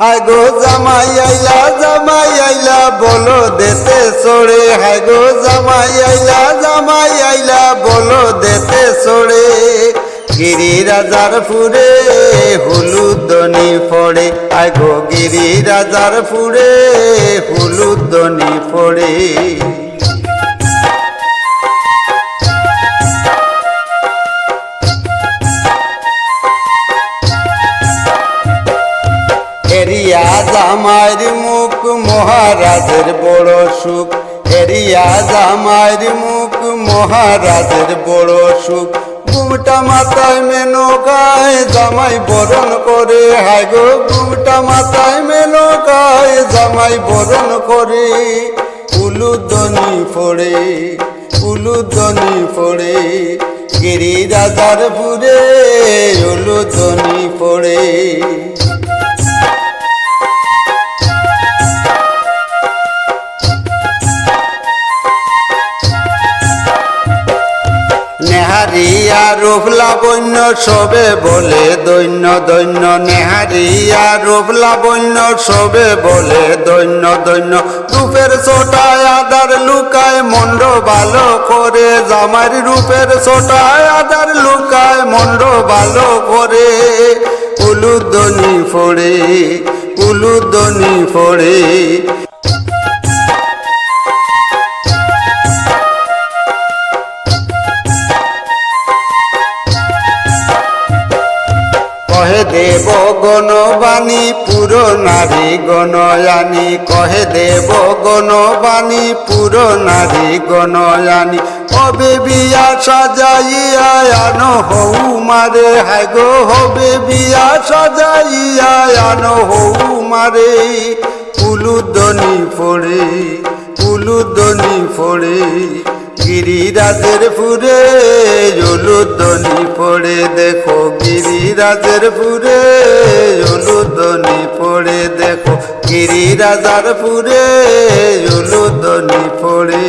হায় গো জামাই আইলা জামাই আইলা, বলো দেতে সরে। গো জামাই আইলা জামাই আইলা, বলো দেতে সরে। গিরি রাজার ফুরে হুলুদনি ফড়ে। আয় গো গিরি রাজার ফুরে হুলুদনি ফড়ে। এরিয়া জামাইর মুখ মহারাজের বড় সুখ। এরিয়া জামাইর মুখ মহারাজের বড় সুখ। ঘুমটা মাথায় মেনো গায়ে, জামাই বরণ করে, হায় গো ঘুমটা মাথায় মেনো গায়ে, জামাই বরণ করে। উলুদনি ফোড়ে উলুদনি ফোড়ে গিরি রাজার পুরে উলুদনি ফোড়ে। নেহারিয়া রূপ লাবণ্য সবে বলে দৈন্য দৈন্য নেহারিয়া রূপ লাবণ্য সবে বলে দৈন্য দৈন্য রূপের ছোটায় আদার লুকায় মন্ড ভালো করে। জামার রূপের ছোটায় আদার লুকায় মন্ড ভালো করে। উলুদনি ফোড়ে উলুদনি ফোড়ে কহে দেব গণবাণী পুর নারী গণয়ানী। কহে দেব গণবাণী পুর নারী গণয়ানী। হবে বিয়া সাজাইয়া আনো হৌ মারে? হায় গো, হবে বিয়া সাজাইয়া আনো হৌ মারে। উলুদনি ফোড়ে উলুদনি ফোড়ে, গিরিরাজের ফুরে গিরিরাজের পুরে অনুদনি পড়ে দেখো। গিরিরাজার পুরে অনুদনি পড়ে।